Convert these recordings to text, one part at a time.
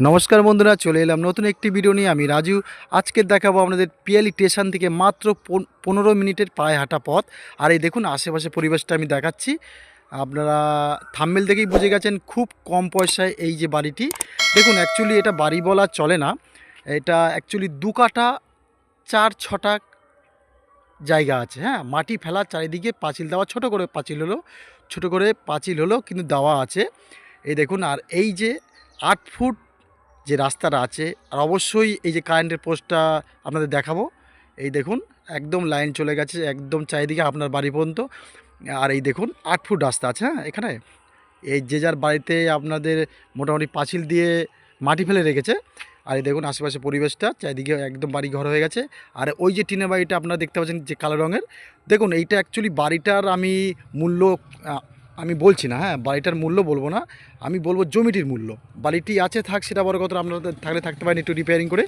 নমস্কার বন্ধুরা, চলে এলাম নতুন একটি ভিডিও নিয়ে। আমি রাজু। আজকে দেখাবো আপনাদের পিয়ালি স্টেশন থেকে মাত্র পন- পনেরো মিনিটের পায়ে হাঁটা পথ। আর এই দেখুন আশেপাশে পরিবেশটা আমি দেখাচ্ছি। আপনারা থাম্মেল দেখেই বুঝে গেছেন, খুব কম পয়সায় এই যে বাড়িটি। দেখুন অ্যাকচুয়ালি এটা বাড়ি বলা চলে না। এটা অ্যাকচুয়ালি দু কাঠা, চার ছটা জায়গা আছে। হ্যাঁ মাটি ফেলা, চারিদিকে পাঁচিল দেওয়া, ছোট করে পাঁচিল হলো, ছোট করে পাঁচিল হলো কিন্তু দেওয়া আছে। এই দেখুন, আর এই যে আট ফুট যে রাস্তাটা আছে, আর অবশ্যই এই যে কারেন্টের পোস্টটা আপনাদের দেখাবো। এই দেখুন, একদম লাইন চলে গেছে, একদম চারিদিকে আপনার বাড়ি পর্যন্ত। আর এই দেখুন, আট ফুট রাস্তা আছে হ্যাঁ এখানে। এই যে যার বাড়িতে আপনাদের মোটামুটি পাঁচিল দিয়ে মাটি ফেলে রেখেছে, আর এই দেখুন, আশেপাশে পরিবেশটা, চারিদিকে একদম বাড়ি ঘর হয়ে গেছে। আর ওই যে টিনের বাড়িটা আপনারা দেখতে পাচ্ছেন যে কালো রঙের। দেখুন, এইটা অ্যাকচুয়ালি বাড়িটার আমি মূল্য আমি বলছি না হ্যাঁ বাড়িটার মূল্য বলব না, আমি বলব জমিটির মূল্য। বাড়িটি আছে থাক, সেটা বড় কথা আপনাদের থাকলে থাকতে পারেন একটু রিপেয়ারিং করে।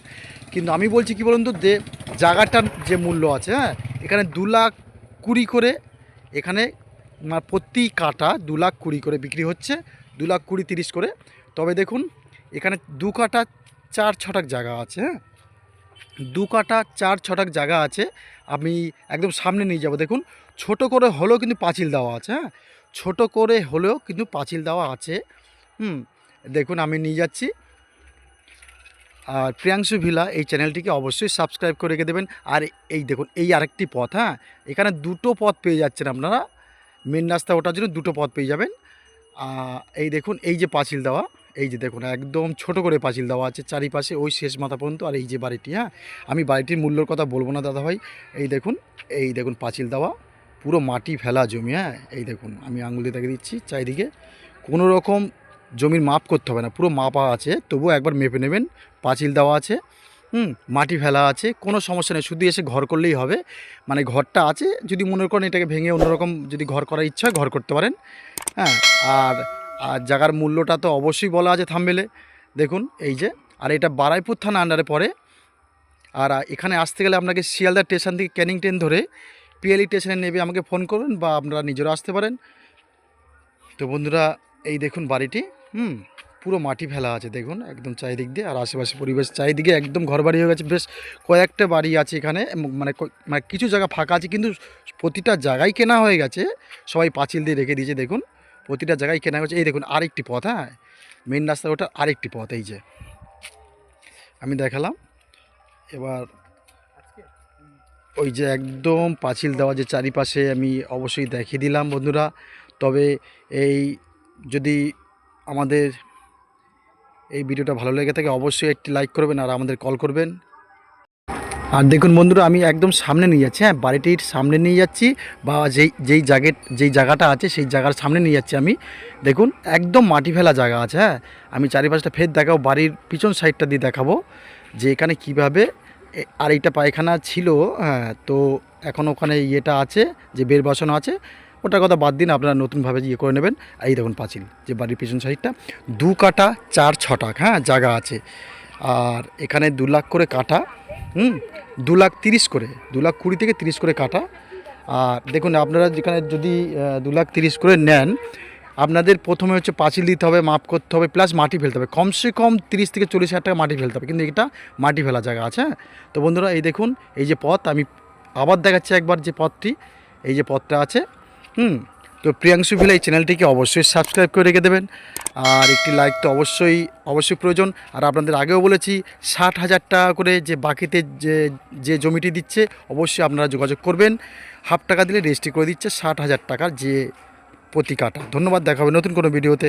কিন্তু আমি বলছি কি বলুন তো, যে জায়গাটার যে মূল্য আছে হ্যাঁ এখানে দু লাখ কুড়ি করে এখানে মানে প্রতি কাটা দু লাখ কুড়ি করে বিক্রি হচ্ছে, দু লাখ কুড়ি তিরিশ করে। তবে দেখুন, এখানে দু কাটা চার ছটাক জায়গা আছে হ্যাঁ। দু কাটা চার ছটাক জায়গা আছে, আমি একদম সামনে নিয়ে যাব। দেখুন, ছোট করে হলেও কিন্তু পাঁচিল দেওয়া আছে হ্যাঁ। ছোট করে হলেও কিন্তু পাঁচিল দেওয়া আছে। হুম, দেখুন আমি নিয়ে যাচ্ছি। আর প্রিয়াংশু ভিলা এই চ্যানেলটিকে অবশ্যই সাবস্ক্রাইব করে রেখে দেবেন। আর এই দেখুন, এই আরেকটি পথ হ্যাঁ? এখানে দুটো পথ পেয়ে যাচ্ছেন আপনারা। মেন রাস্তা ওঠার জন্য দুটো পথ পেয়ে যাবেন। এই দেখুন, এই যে পাঁচিল দেওয়া, এই যে দেখুন, একদম ছোট করে পাঁচিল দেওয়া আছে চারিপাশে, ওই শেষ মাথা পর্যন্ত। আর এই যে বাড়িটি হ্যাঁ? আমি বাড়িটির মূল্যর কথা বলব না দাদা ভাই এই দেখুন এই দেখুন পাঁচিল দেওয়া। পুরো মাটি ফেলা জমি হ্যাঁ? এই দেখুন, আমি আঙুলে তাকে দিচ্ছি, চারিদিকে। কোনো রকম জমির মাপ করতে হবে না, পুরো মাপা আছে, তবুও একবার মেপে নেবেন, পাঁচিল দেওয়া আছে, হুম, মাটি ফেলা আছে, কোনো সমস্যা নেই, শুধু এসে ঘর করলেই হবে। মানে ঘরটা আছে, যদি মনে করেন এটাকে ভেঙে অন্যরকম যদি ঘর করার ইচ্ছা ঘর করতে পারেন হ্যাঁ? আর আর জায়গার মূল্যটা তো অবশ্যই বলা আছে থামবেলে। দেখুন, এই যে, আর এটা বারাইপুর থানা আন্ডারে পড়ে। আর এখানে আসতে গেলে আপনাকে শিয়ালদা স্টেশন থেকে ক্যানিং ট্রেন ধরে পিএলই স্টেশনে নেবে আমাকে ফোন করবেন বা আপনারা নিজেরা আসতে পারেন। তো বন্ধুরা, এই দেখুন বাড়িটি, হুম, পুরো মাটি ফেলা আছে, দেখুন, একদম চারিদিক দিয়ে, আর আশেপাশে পরিবেশ চারিদিকে একদম ঘর বাড়ি হয়ে গেছে। বেশ কয়েকটা বাড়ি আছে এখানে মানে মানে কিছু জায়গা ফাঁকা আছে, কিন্তু প্রতিটা জায়গায় কেনা হয়ে গেছে। সবাই পাঁচিল দিয়ে রেখে দিয়েছে, দেখুন, প্রতিটা জায়গায় কেনা হয়েছে। এই দেখুন, আরেকটি পথ হ্যাঁ মেন রাস্তা ওটা, আরেকটি পথ, এই যে। আমি দেখালাম, এবার ওই যে একদম পাঁচিল দেওয়া যে চারিপাশে আমি অবশ্যই দেখিয়ে দিলাম বন্ধুরা। তবে এই যদি আমাদের এই ভিডিওটা ভালো লেগে থাকে, অবশ্যই একটি লাইক করবেন আর আমাদের কল করবেন। আর দেখুন বন্ধুরা, আমি একদম সামনে নিয়ে যাচ্ছি হ্যাঁ বাড়িটির সামনে নিয়ে যাচ্ছি বা যেই যেই জায়গা যেই জায়গাটা আছে সেই জায়গার সামনে নিয়ে যাচ্ছি আমি। দেখুন, একদম মাটি ফেলা জায়গা আছে হ্যাঁ। আমি চারিপাশটা ফের দেখাবো, বাড়ির পিছন সাইডটা দিয়ে দেখাবো যে এখানে কীভাবে আর এইটা পায়খানা ছিল হ্যাঁ তো এখন ওখানে ইয়েটা আছে, যে বের বসানো আছে, ওটার কথা বাদ দিন, আপনারা নতুনভাবে ইয়ে করে নেবেন। এই দেখুন পাঁচিল, যে বাড়ির পিছন সাইডটা। দু কাটা, চার ছটাক হ্যাঁ জায়গা আছে। আর এখানে দু লাখ করে কাটা, হুম, দু লাখ তিরিশ করে, দু লাখ কুড়ি থেকে তিরিশ করে কাটা। আর দেখুন, আপনারা যেখানে যদি দু লাখ তিরিশ করে নেন আপনাদের প্রথমে হচ্ছে পাঁচিল দিতে হবে, মাপ করতে হবে প্লাস মাটি ফেলতে হবে। কমসে কম তিরিশ থেকে চল্লিশ হাজার টাকা মাটি ফেলতে হবে, কিন্তু এটা মাটি ফেলা জায়গা আছে হ্যাঁ? তো বন্ধুরা, এই দেখুন, এই যে পথ, আমি আবার দেখাচ্ছি একবার যে পথটি, এই যে পথটা আছে, হুম? তো প্রিয়াংশু ভিলা এই চ্যানেলটিকে অবশ্যই সাবস্ক্রাইব করে রেখে দেবেন, আর একটি লাইক তো অবশ্যই অবশ্যই প্রয়োজন। আর আপনাদের আগেও বলেছি, ষাট হাজার টাকা করে যে বাকিতে যে যে জমিটি দিচ্ছে, অবশ্যই আপনারা যোগাযোগ করবেন। হাফ টাকা দিলে রেজিস্ট্রি করে দিচ্ছে, ষাট হাজার টাকার যে প্রতি ধন্যবাদ দেখা হবে নতুন কোনো ভিডিওতে।